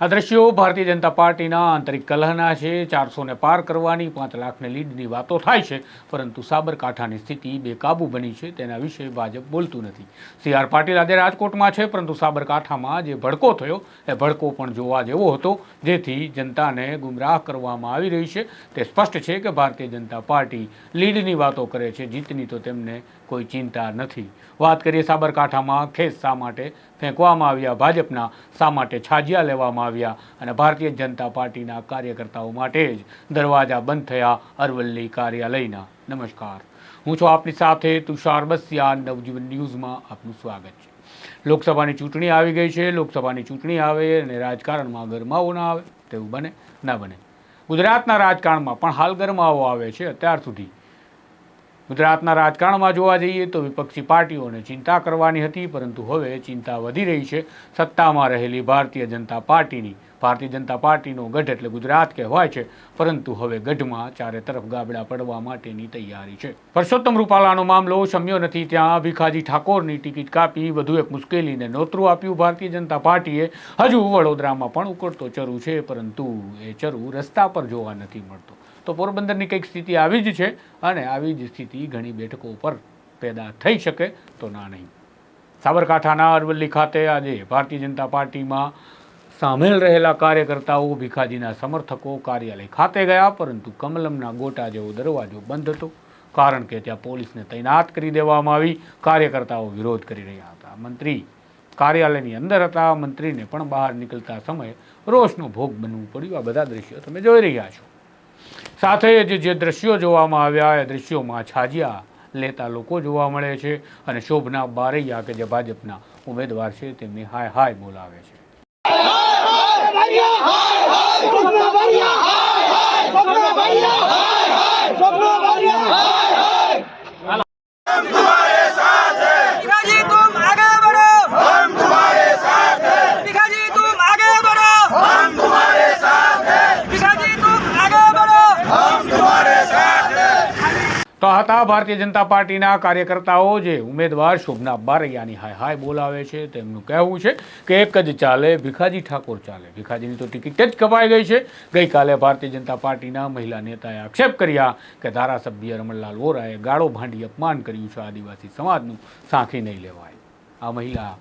આ દ્રશ્યો ભારતીય જનતા પાર્ટીના આંતરિક કલહના છે. ચારસોને પાર કરવાની પાંચ લાખને લીડની વાતો થાય છે, પરંતુ સાબરકાંઠાની સ્થિતિ બેકાબુ બની છે, તેના વિશે ભાજપ બોલતું નથી. સી આર પાટીલ આજે રાજકોટમાં છે, પરંતુ સાબરકાંઠામાં જે ભડકો થયો, એ ભડકો પણ જોવા જેવો હતો, જેથી જનતાને ગુમરાહ કરવામાં આવી રહી છે. તે સ્પષ્ટ છે કે ભારતીય જનતા પાર્ટી લીડની વાતો કરે છે, જીતની તો તેમને કોઈ ચિંતા નથી. વાત કરીએ સાબરકાંઠામાં ખેસ શા માટે ફેંકવામાં આવ્યા, ભાજપના શા માટે છાજિયા લેવામાં આવ્યા અને ભારતીય જનતા પાર્ટીના કાર્યકર્તાઓ માટે જ દરવાજા બંધ થયા અરવલ્લી કાર્યાલયના. નમસ્કાર. હું છું આપની સાથે તુષાર બસિયા, નવજીવન ન્યૂઝમાં આપનું સ્વાગત છે. લોકસભાની ચૂંટણી આવી ગઈ છે. લોકસભાની ચૂંટણી આવે અને રાજકારણમાં ગરમાવો ના આવે, તેવું બને, ના બને. ગુજરાતના રાજકારણમાં પણ હાલ ગરમાવો આવે છે અત્યાર સુધી. ગુજરાતના રાજકારણમાં જોવા જઈએ તો વિપક્ષી પાર્ટીઓને ચિંતા કરવાની હતી, પરંતુ હવે ચિંતા વધી રહી છે. સત્તામાં રહેલી ભારતીય જનતા પાર્ટીની ભારતીય જનતા પાર્ટીનો ગઢ એટલે ગુજરાત કહેવાય છે, પરંતુ હવે ગઢમાં ચારે તરફ ગાબડા પડવા માટેની તૈયારી છે. પરસોત્તમ રૂપાલાનો મામલો શમ્યો નથી, ત્યાં ભીખાજી ઠાકોરની ટિકિટ કાપી વધુ એક મુશ્કેલીને નોતરું આપ્યું ભારતીય જનતા પાર્ટીએ. હજુ વડોદરામાં પણ ઉકળતો ચરુ છે, પરંતુ એ ચરુ રસ્તા પર જોવા નથી મળતો. તો પોરબંદરની કંઈક સ્થિતિ આવી જ છે અને આવી જ સ્થિતિ ઘણી બેઠકો પર પેદા થઈ શકે તો ના નહીં. સાબરકાંઠાના અરવલ્લી ખાતે આજે ભારતીય જનતા પાર્ટીમાં સામેલ રહેલા કાર્યકર્તાઓ ભીખાજીના સમર્થકો કાર્યાલય ખાતે ગયા, પરંતુ કમલમના ગોટા જેવો દરવાજો બંધ હતો, કારણ કે ત્યાં પોલીસને તૈનાત કરી દેવામાં આવી. કાર્યકર્તાઓ વિરોધ કરી રહ્યા હતા. મંત્રી કાર્યાલયની અંદર હતા. મંત્રીને પણ બહાર નીકળતા સમયે રોષનો ભોગ બનવું પડ્યું. આ બધા દ્રશ્યો તમે જોઈ રહ્યા છો. સાથે જ જે દ્રશ્યો જોવામાં આવ્યા, એ દ્રશ્યોમાં છાજિયા લેતા લોકો જોવા મળે છે અને શોભના બારૈયા, કે જે ભાજપના ઉમેદવાર છે, તેમની હાય હાય બોલાવે છે. বাড়িয়া হায় হায় તો હતા ભારતીય જનતા પાર્ટીના કાર્યકર્તાઓ જે ઉમેદવાર શોભના બારૈયાની હાય હાય બોલાવે છે, તેમનું કહેવું છે કે એક જ ચાલે, ભીખાજી ઠાકોર ચાલે. ભીખાજીની તો ટિકિટ જ કપાઈ ગઈ છે. ગઈકાલે ભારતીય જનતા પાર્ટીના મહિલા નેતાએ આક્ષેપ કર્યા કે ધારાસભ્ય રમણલાલ વોરાએ ગાળો ભાંડી અપમાન કર્યું છે. આદિવાસી સમાજનું સાંખી નહીં લેવાય. આ મહિલા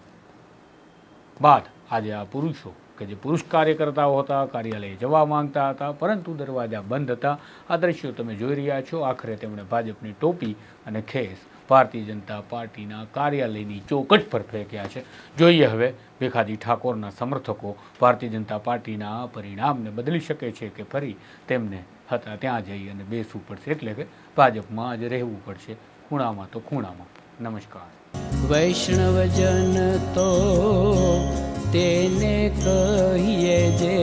બાદ આજે આ પુરુષો કે જે પુરુષ કાર્યકર્તાઓ હતા, કાર્યાલયે જવા માંગતા હતા, પરંતુ દરવાજા બંધ હતા. આ દ્રશ્યો તમે જોઈ રહ્યા છો. આખરે તેમણે ભાજપની ટોપી અને ખેસ ભારતીય જનતા પાર્ટીના કાર્યાલયની ચોકટ પર ફેંક્યા છે. જોઈએ હવે ભીખાજી ઠાકોરના સમર્થકો ભારતીય જનતા પાર્ટીના પરિણામને બદલી શકે છે કે ફરી તેમને હતા ત્યાં જઈ અને બેસવું પડશે. એટલે કે ભાજપમાં જ રહેવું પડશે. ખૂણામાં તો ખૂણામાં. નમસ્કાર. વૈષ્ણવજન તો તેને કહીએ જે